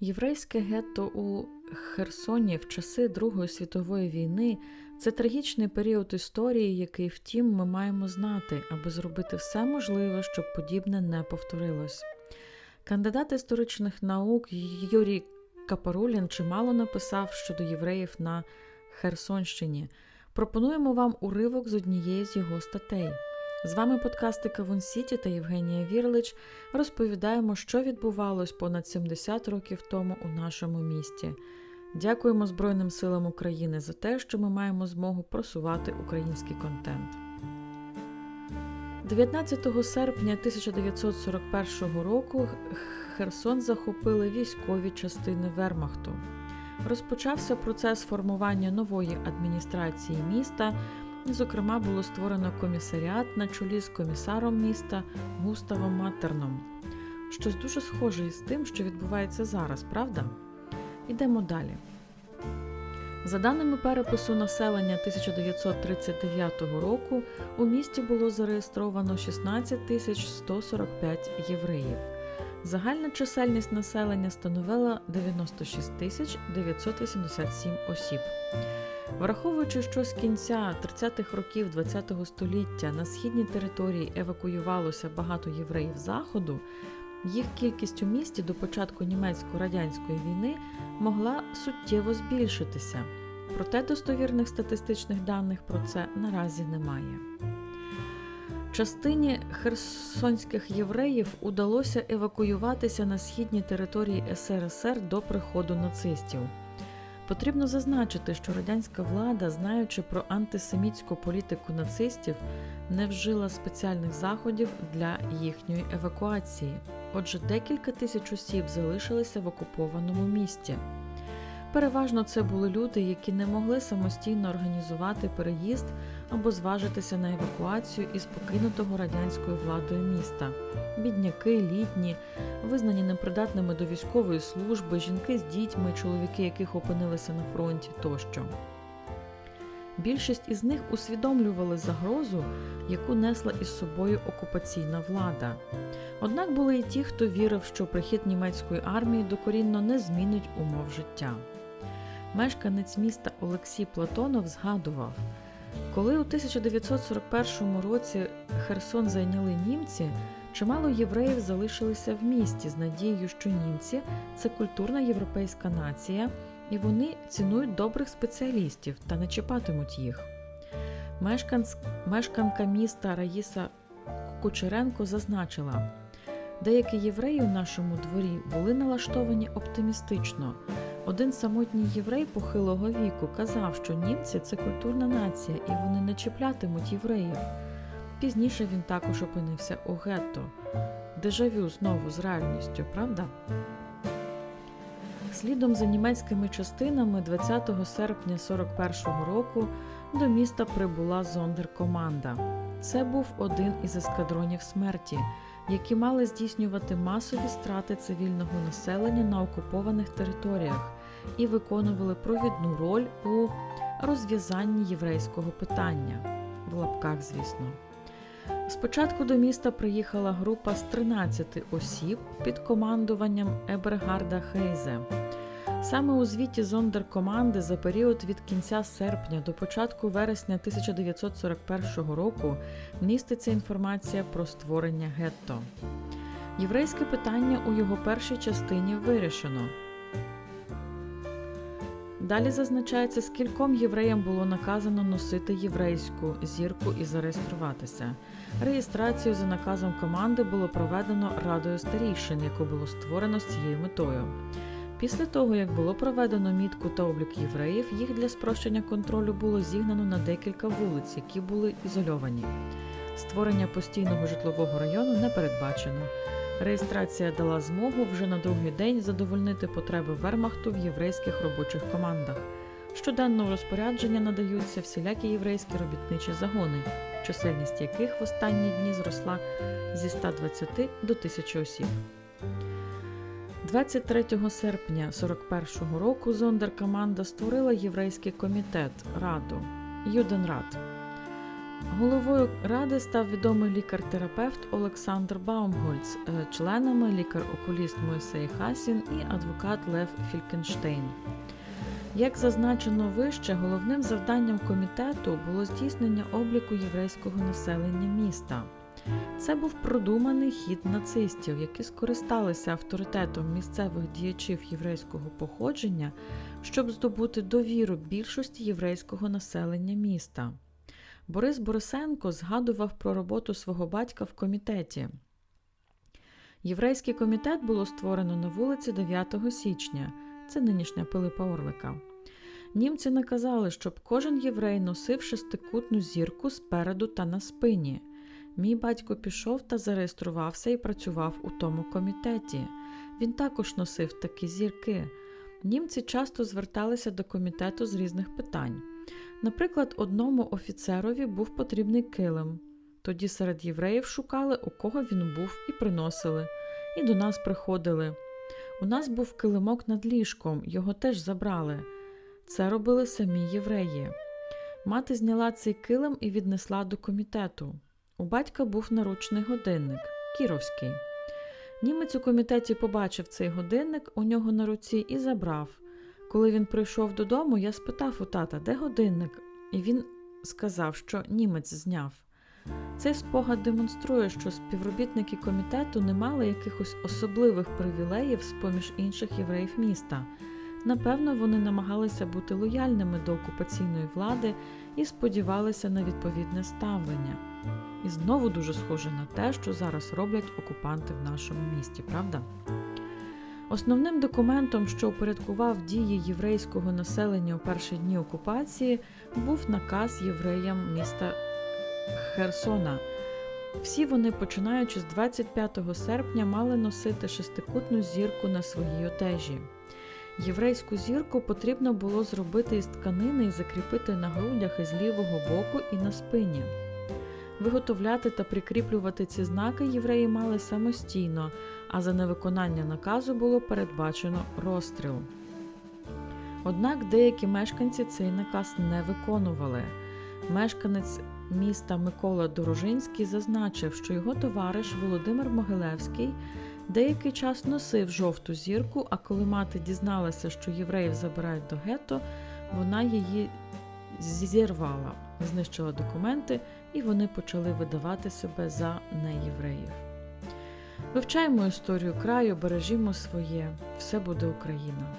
Єврейське гетто у Херсоні в часи Другої світової війни це трагічний період історії, який, втім, ми маємо знати, аби зробити все можливе, щоб подібне не повторилось. Кандидат історичних наук Юрій Капарулін чимало написав щодо євреїв на Херсонщині. Пропонуємо вам уривок з однієї з його статей. З вами подкасти Кавун Сіті та Євгенія Вірлич розповідаємо, що відбувалось понад 70 років тому у нашому місті. Дякуємо Збройним силам України за те, що ми маємо змогу просувати український контент. 19 серпня 1941 року Херсон захопили військові частини Вермахту. Розпочався процес формування нової адміністрації міста. Зокрема, було створено комісаріат на чолі з комісаром міста Густавом Матерном. Щось дуже схоже із тим, що відбувається зараз, правда? Ідемо далі. За даними перепису населення 1939 року, у місті було зареєстровано 16 145 євреїв. Загальна чисельність населення становила 96 987 осіб. Враховуючи, що з кінця 30-х років ХХ століття на східній території евакуювалося багато євреїв Заходу, їх кількість у місті до початку німецько-радянської війни могла суттєво збільшитися. Проте достовірних статистичних даних про це наразі немає. Частині херсонських євреїв удалося евакуюватися на східній території СРСР до приходу нацистів. Потрібно зазначити, що радянська влада, знаючи про антисемітську політику нацистів, не вжила спеціальних заходів для їхньої евакуації. Отже, декілька тисяч осіб залишилися в окупованому місті. Переважно це були люди, які не могли самостійно організувати переїзд або зважитися на евакуацію із покинутого радянською владою міста. Бідняки, літні, визнані непридатними до військової служби, жінки з дітьми, чоловіки, яких опинилися на фронті тощо. Більшість із них усвідомлювали загрозу, яку несла із собою окупаційна влада. Однак були і ті, хто вірив, що прихід німецької армії докорінно не змінить умов життя. Мешканець міста Олексій Платонов згадував, коли у 1941 році Херсон зайняли німці, чимало євреїв залишилися в місті з надією, що німці це культурна європейська нація, і вони цінують добрих спеціалістів та не чіпатимуть їх. Мешканц... Мешканка міста Раїса Кучеренко зазначила, деякі євреї у нашому дворі були налаштовані оптимістично. Один самотній єврей похилого віку казав, що німці це культурна нація і вони не чіплятимуть євреїв. Пізніше він також опинився у гетто. Дежавю знову з реальністю, правда? Слідом за німецькими частинами 20 серпня 41-го року до міста прибула зондеркоманда. Це був один із ескадронів смерті, які мали здійснювати масові страти цивільного населення на окупованих територіях і виконували провідну роль у розв'язанні єврейського питання в лапках, звісно. Спочатку до міста приїхала група з 13 осіб під командуванням Ебергарда Хейзе. Саме у звіті зондеркоманди за період від кінця серпня до початку вересня 1941 року міститься інформація про створення гетто. Єврейське питання у його першій частині вирішено. Далі зазначається, скільком євреям було наказано носити єврейську зірку і зареєструватися. Реєстрацію за наказом команди було проведено радою старійшин, яку було створено з цією метою. Після того, як було проведено мітку та облік євреїв, їх для спрощення контролю було зігнано на декілька вулиць, які були ізольовані. Створення постійного житлового району не передбачено. Реєстрація дала змогу вже на другий день задовольнити потреби Вермахту в єврейських робочих командах. Щоденно в розпорядження надаються всілякі єврейські робітничі загони, чисельність яких в останні дні зросла зі 120 до 1000 осіб. 23 серпня 41-го року зондеркоманда створила єврейський комітет Раду Юденрат. Головою ради став відомий лікар-терапевт Олександр Баумгольц, е, членами лікар-окуліст Мойсей Хасін і адвокат Лев Фількенштейн. Як зазначено вище, головним завданням комітету було здійснення обліку єврейського населення міста. Це був продуманий хід нацистів, які скористалися авторитетом місцевих діячів єврейського походження, щоб здобути довіру більшості єврейського населення міста. Борис Борисенко згадував про роботу свого батька в комітеті. Єврейський комітет було створено на вулиці 9 січня, це нинішня Пилипа Орлика. Німці наказали, щоб кожен єврей носив шестикутну зірку спереду та на спині. Мій батько пішов та зареєструвався і працював у тому комітеті. Він також носив такі зірки. Німці часто зверталися до комітету з різних питань. Наприклад, одному офіцерові був потрібний килим. Тоді серед євреїв шукали, у кого він був, і приносили. І до нас приходили. У нас був килимок над ліжком, його теж забрали. Це робили самі євреї. Мати зняла цей килим і віднесла до комітету. У батька був наручний годинник кіровський. Німець у комітеті побачив цей годинник у нього на руці і забрав. Коли він прийшов додому, я спитав у тата, де годинник, і він сказав, що німець зняв. Цей спогад демонструє, що співробітники комітету не мали якихось особливих привілеїв з поміж інших євреїв міста. Напевно, вони намагалися бути лояльними до окупаційної влади і сподівалися на відповідне ставлення. І знову дуже схоже на те, що зараз роблять окупанти в нашому місті, правда? Основним документом, що упорядкував дії єврейського населення у перші дні окупації, був наказ євреям міста Херсона. Всі вони, починаючи з 25 серпня, мали носити шестикутну зірку на своїй одежі. Єврейську зірку потрібно було зробити із тканини і закріпити на грудях із лівого боку і на спині. Виготовляти та прикріплювати ці знаки євреї мали самостійно, а за невиконання наказу було передбачено розстріл. Однак деякі мешканці цей наказ не виконували. Мешканець міста Микола Дорожинський зазначив, що його товариш Володимир Могилевський деякий час носив жовту зірку, а коли мати дізналася, що євреїв забирають до гетто, вона її зірвала, знищила документи, і вони почали видавати себе за неєвреїв. Вивчаємо історію краю, бережімо своє, все буде Україна.